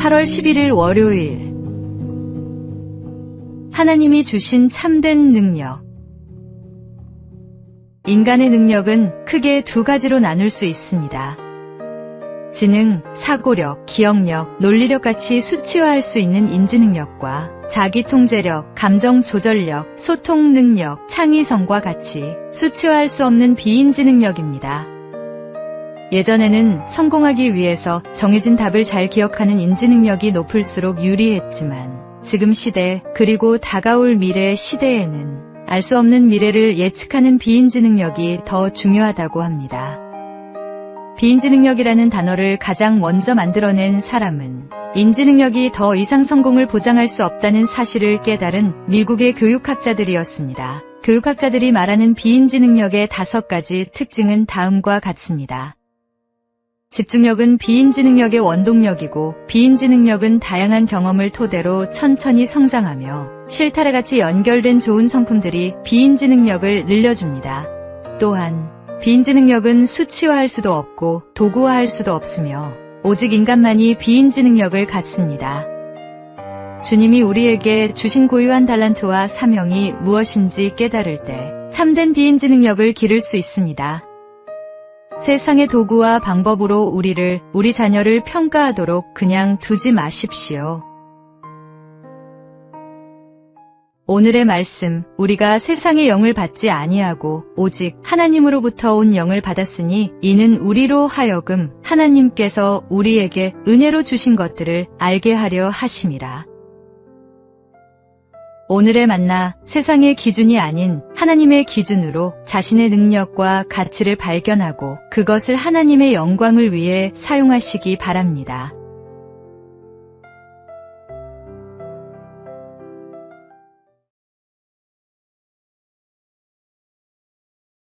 8월 11일 월요일 하나님이 주신 참된 능력 인간의 능력은 크게 두 가지로 나눌 수 있습니다. 지능, 사고력, 기억력, 논리력 같이 수치화할 수 있는 인지능력과 자기 통제력, 감정 조절력, 소통 능력, 창의성과 같이 수치화할 수 없는 비인지 능력입니다. 예전에는 성공하기 위해서 정해진 답을 잘 기억하는 인지 능력이 높을수록 유리했지만 지금 시대 그리고 다가올 미래 시대에는 알 수 없는 미래를 예측하는 비인지 능력이 더 중요하다고 합니다. 비인지 능력이라는 단어를 가장 먼저 만들어낸 사람은 인지 능력이 더 이상 성공을 보장할 수 없다는 사실을 깨달은 미국의 교육학자들이었습니다. 교육학자들이 말하는 비인지 능력의 다섯 가지 특징은 다음과 같습니다. 집중력은 비인지 능력의 원동력이고 비인지 능력은 다양한 경험을 토대로 천천히 성장하며 실타래 같이 연결된 좋은 성품들이 비인지 능력을 늘려줍니다. 또한 비인지 능력은 수치화할 수도 없고 도구화할 수도 없으며 오직 인간만이 비인지 능력을 갖습니다. 주님이 우리에게 주신 고유한 달란트와 사명이 무엇인지 깨달을 때 참된 비인지 능력을 기를 수 있습니다. 세상의 도구와 방법으로 우리를, 우리 자녀를 평가하도록 그냥 두지 마십시오. 오늘의 말씀, 우리가 세상의 영을 받지 아니하고 오직 하나님으로부터 온 영을 받았으니 이는 우리로 하여금 하나님께서 우리에게 은혜로 주신 것들을 알게 하려 하심이라. 오늘의 만나 세상의 기준이 아닌 하나님의 기준으로 자신의 능력과 가치를 발견하고 그것을 하나님의 영광을 위해 사용하시기 바랍니다.